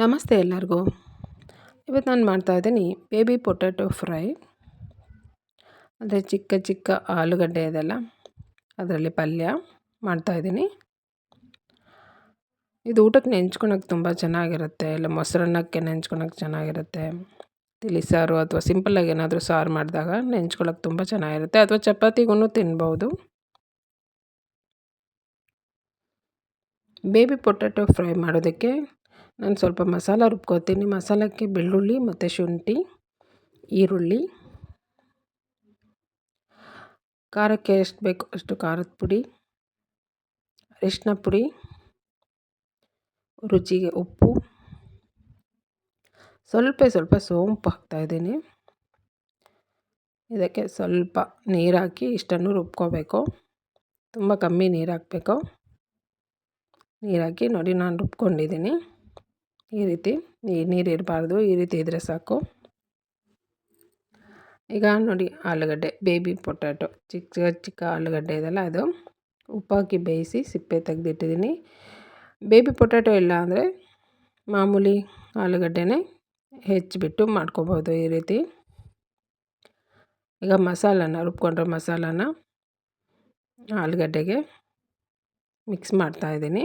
ನಮಸ್ತೆ ಎಲ್ಲರಿಗೂ. ಇವತ್ತು ನಾನು ಮಾಡ್ತಾಯಿದ್ದೀನಿ ಬೇಬಿ ಪೊಟ್ಯಾಟೊ ಫ್ರೈ. ಅಂದರೆ ಚಿಕ್ಕ ಚಿಕ್ಕ ಆಲೂಗಡ್ಡೆ ಇದೆಲ್ಲ, ಅದರಲ್ಲಿ ಪಲ್ಯ ಮಾಡ್ತಾಯಿದ್ದೀನಿ ಇದು ಊಟಕ್ಕೆ ನೆಂಚ್ಕೊಳಕ್ಕೆ ತುಂಬ ಚೆನ್ನಾಗಿರುತ್ತೆ, ಇಲ್ಲ ಮೊಸರನ್ನಕ್ಕೆ ನೆಂಚ್ಕೊಳಕ್ಕೆ ಚೆನ್ನಾಗಿರುತ್ತೆ. ತಿಳಿ ಸಾರು ಅಥವಾ ಸಿಂಪಲ್ಲಾಗಿ ಏನಾದರೂ ಸಾರು ಮಾಡಿದಾಗ ನೆಂಚ್ಕೊಳಕ್ಕೆ ತುಂಬ ಚೆನ್ನಾಗಿರುತ್ತೆ, ಅಥವಾ ಚಪಾತಿಗೂ ತಿನ್ಬೋದು. ಬೇಬಿ ಪೊಟ್ಯಾಟೊ ಫ್ರೈ ಮಾಡೋದಕ್ಕೆ ನಾನು ಸ್ವಲ್ಪ ಮಸಾಲ ರುಬ್ಕೋತೀನಿ. ಮಸಾಲಕ್ಕೆ ಬೆಳ್ಳುಳ್ಳಿ ಮತ್ತು ಶುಂಠಿ, ಈರುಳ್ಳಿ, ಖಾರಕ್ಕೆ ಎಷ್ಟು ಬೇಕು ಅಷ್ಟು ಖಾರದ ಪುಡಿ, ಅರಿಶಿನ ಪುಡಿ, ರುಚಿಗೆ ಉಪ್ಪು. ಸ್ವಲ್ಪ ಸ್ವಲ್ಪ ಸೋಂಪು ಹಾಕ್ತಾಯಿದ್ದೀನಿ ಇದಕ್ಕೆ ಸ್ವಲ್ಪ ನೀರು ಹಾಕಿ ಇಷ್ಟನ್ನು ರುಬ್ಕೋಬೇಕು. ತುಂಬ ಕಮ್ಮಿ ನೀರು ಹಾಕಬೇಕು. ನೀರು ಹಾಕಿ ನೋಡಿ ನಾನು ರುಬ್ಕೊಂಡಿದ್ದೀನಿ. ಈ ರೀತಿ ನೀರು ಇರಬಾರ್ದು, ಈ ರೀತಿ ಇದ್ದರೆ ಸಾಕು. ಈಗ ನೋಡಿ ಆಲೂಗಡ್ಡೆ, ಬೇಬಿ ಪೊಟ್ಯಾಟೊ. ಚಿಕ್ಕ ಚಿಕ್ಕ ಆಲೂಗಡ್ಡೆ ಇದೆಲ್ಲ ಅದು. ಉಪ್ಪಾಕಿ ಬೇಯಿಸಿ ಸಿಪ್ಪೆ ತೆಗೆದಿಟ್ಟಿದ್ದೀನಿ. ಬೇಬಿ ಪೊಟ್ಯಾಟೊ ಇಲ್ಲ ಅಂದರೆ ಮಾಮೂಲಿ ಆಲೂಗಡ್ಡೆನೇ ಹೆಚ್ಚಿಬಿಟ್ಟು ಮಾಡ್ಕೋಬೋದು ಈ ರೀತಿ. ಈಗ ಮಸಾಲನ, ರುಬ್ಕೊಂಡ್ರೆ ಮಸಾಲಾನ ಆಲೂಗಡ್ಡೆಗೆ ಮಿಕ್ಸ್ ಮಾಡ್ತಾಯಿದ್ದೀನಿ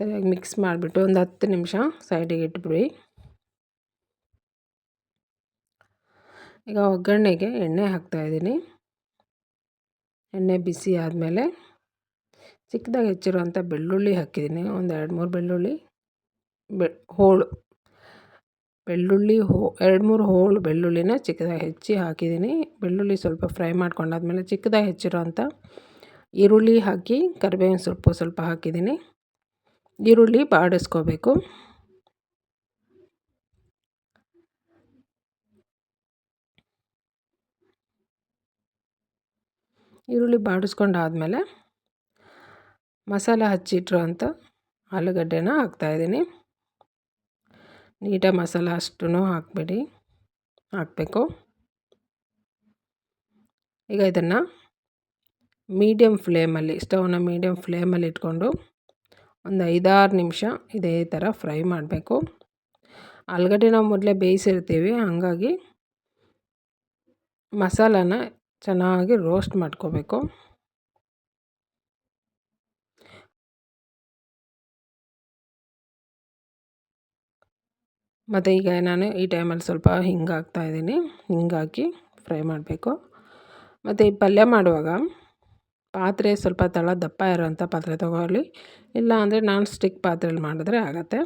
ಸರಿಯಾಗಿ ಮಿಕ್ಸ್ ಮಾಡಿಬಿಟ್ಟು ಒಂದು ಹತ್ತು ನಿಮಿಷ ಸೈಡಿಗೆ ಇಟ್ಬಿಡಿ. ಈಗ ಒಗ್ಗರಣೆಗೆ ಎಣ್ಣೆ ಹಾಕ್ತಾಯಿದ್ದೀನಿ ಎಣ್ಣೆ ಬಿಸಿ ಆದಮೇಲೆ ಚಿಕ್ಕದಾಗಿ ಹೆಚ್ಚಿರುವಂಥ ಬೆಳ್ಳುಳ್ಳಿ ಹಾಕಿದ್ದೀನಿ. ಒಂದು ಎರಡು ಮೂರು ಬೆಳ್ಳುಳ್ಳಿ, ಬೆ, ಹೋಳು, ಬೆಳ್ಳುಳ್ಳಿ, ಹೋ, ಎರಡು ಮೂರು ಹೋಳು ಬೆಳ್ಳುಳ್ಳಿನ ಚಿಕ್ಕದಾಗಿ ಹೆಚ್ಚಿ ಹಾಕಿದ್ದೀನಿ. ಬೆಳ್ಳುಳ್ಳಿ ಸ್ವಲ್ಪ ಫ್ರೈ ಮಾಡ್ಕೊಂಡಾದ್ಮೇಲೆ ಚಿಕ್ಕದಾಗಿ ಹೆಚ್ಚಿರುವಂಥ ಈರುಳ್ಳಿ ಹಾಕಿ ಕರಿಬೇವಿನ ಸೊಪ್ಪು ಸ್ವಲ್ಪ ಹಾಕಿದ್ದೀನಿ. ಈರುಳ್ಳಿ ಬಾಡಿಸ್ಕೋಬೇಕು. ಈರುಳ್ಳಿ ಬಾಡಿಸ್ಕೊಂಡಾದಮೇಲೆ ಮಸಾಲ ಹಚ್ಚಿಟ್ರು ಅಂತ ಆಲೂಗಡ್ಡೆನ ಹಾಕ್ತಾಯಿದ್ದೀನಿ ನೀಟಾಗಿ ಮಸಾಲ ಅಷ್ಟೂ ಹಾಕಬೇಡಿ, ಹಾಕಬೇಕು. ಈಗ ಇದನ್ನು ಮೀಡಿಯಮ್ ಫ್ಲೇಮಲ್ಲಿ, ಸ್ಟವ್ನ ಮೀಡಿಯಮ್ ಫ್ಲೇಮಲ್ಲಿ ಇಟ್ಕೊಂಡು ಒಂದು ಐದಾರು ನಿಮಿಷ ಇದೇ ಥರ ಫ್ರೈ ಮಾಡಬೇಕು. ಆಲೂಗಡ್ಡೆ ನಾವು ಮೊದಲೇ ಬೇಯಿಸಿರ್ತೀವಿ, ಹಾಗಾಗಿ ಮಸಾಲಾನ ಚೆನ್ನಾಗಿ ರೋಸ್ಟ್ ಮಾಡ್ಕೋಬೇಕು. ಮತ್ತು ಈಗ ನಾನು ಈ ಟೈಮಲ್ಲಿ ಸ್ವಲ್ಪ ಹಿಂಗೆ ಹಾಕ್ತಾಯಿದ್ದೀನಿ ಹಿಂಗೆ ಹಾಕಿ ಫ್ರೈ ಮಾಡಬೇಕು. ಮತ್ತು ಈ ಪಲ್ಯ ಮಾಡುವಾಗ ಪಾತ್ರೆ ಸ್ವಲ್ಪ ತಳ ದಪ್ಪ ಇರೋಂಥ ಪಾತ್ರೆ ತೊಗೊಳ್ಳಿ. ಇಲ್ಲ ಅಂದರೆ ನಾನ್ ಸ್ಟಿಕ್ ಪಾತ್ರೆಯಲ್ಲಿ ಮಾಡಿದ್ರೆ ಆಗುತ್ತೆ.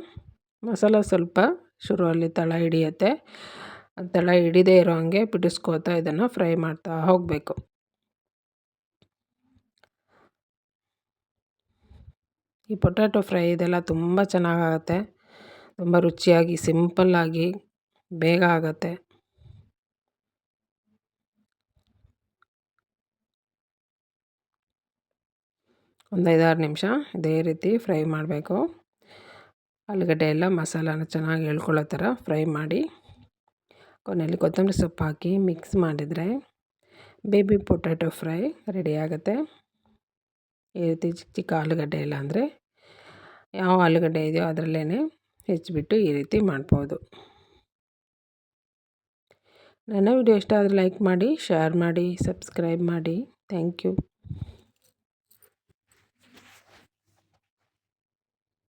ಮಸಾಲ ಸ್ವಲ್ಪ ಶುರುವಲ್ಲಿ ತಳ ಹಿಡಿಯುತ್ತೆ. ತಳ ಹಿಡಿದೇ ಇರೋ ಹಾಗೆ ಬಿಡಿಸ್ಕೋತಾ ಇದನ್ನು ಫ್ರೈ ಮಾಡ್ತಾ ಹೋಗಬೇಕು. ಈ ಪೊಟ್ಯಾಟೊ ಫ್ರೈ ಇದೆಲ್ಲ ತುಂಬ ಚೆನ್ನಾಗಾಗತ್ತೆ ತುಂಬ ರುಚಿಯಾಗಿ, ಸಿಂಪಲ್ಲಾಗಿ ಬೇಗ ಆಗುತ್ತೆ. ಒಂದು ಐದಾರು ನಿಮಿಷ ಇದೇ ರೀತಿ ಫ್ರೈ ಮಾಡಬೇಕು. ಆಲೂಗಡ್ಡೆ ಎಲ್ಲ ಮಸಾಲಾನ ಚೆನ್ನಾಗಿ ಹೇಳ್ಕೊಳ್ಳೋ ಥರ ಫ್ರೈ ಮಾಡಿ, ಕೊನೆಯಲ್ಲಿ ಕೊತ್ತಂಬರಿ ಸೊಪ್ಪು ಹಾಕಿ ಮಿಕ್ಸ್ ಮಾಡಿದರೆ ಬೇಬಿ ಪೊಟ್ಯಾಟೊ ಫ್ರೈ ರೆಡಿ ಆಗುತ್ತೆ. ಈ ರೀತಿ ಚಿಕ್ಕ ಚಿಕ್ಕ ಆಲೂಗಡ್ಡೆ ಇಲ್ಲ ಅಂದರೆ ಯಾವ ಆಲೂಗಡ್ಡೆ ಇದೆಯೋ ಅದರಲ್ಲೇ ಹೆಚ್ಚಿಬಿಟ್ಟು ಈ ರೀತಿ ಮಾಡ್ಬೋದು. ನನ್ನ ವಿಡಿಯೋ ಇಷ್ಟ ಆದರೆ ಲೈಕ್ ಮಾಡಿ, ಶೇರ್ ಮಾಡಿ, ಸಬ್ಸ್ಕ್ರೈಬ್ ಮಾಡಿ. Thank you.